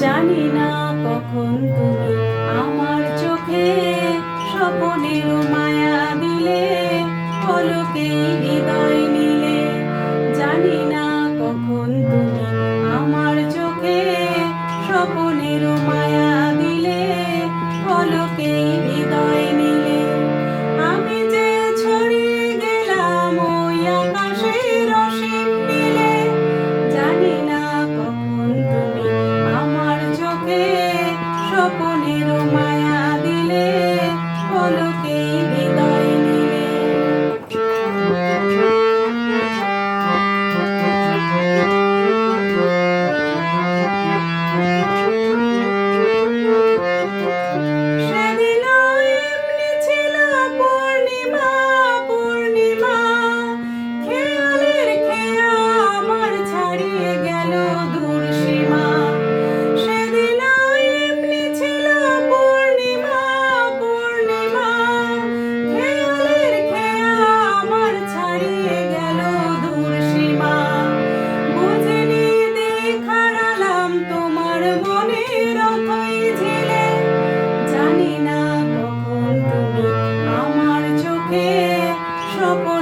জানি না কখন তুমি আমার চোখে স্বপনের মায়া দিলে, পলকে হৃদয় নিলে। জানি না কখন তুমি আমার চোখে স্বপনের মায়া দিলে, পলকে my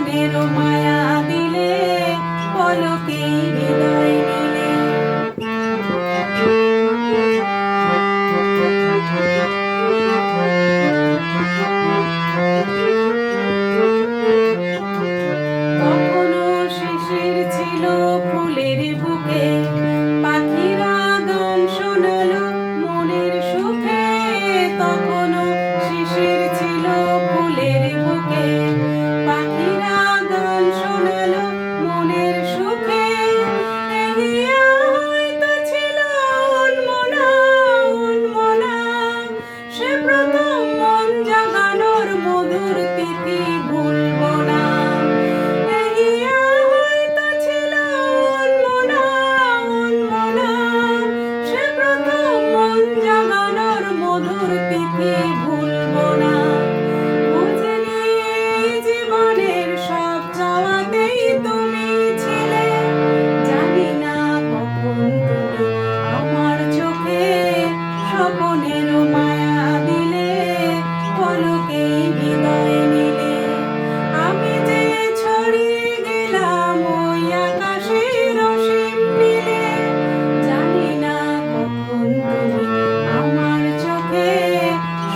little more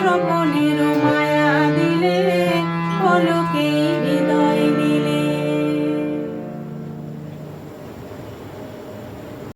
사랑.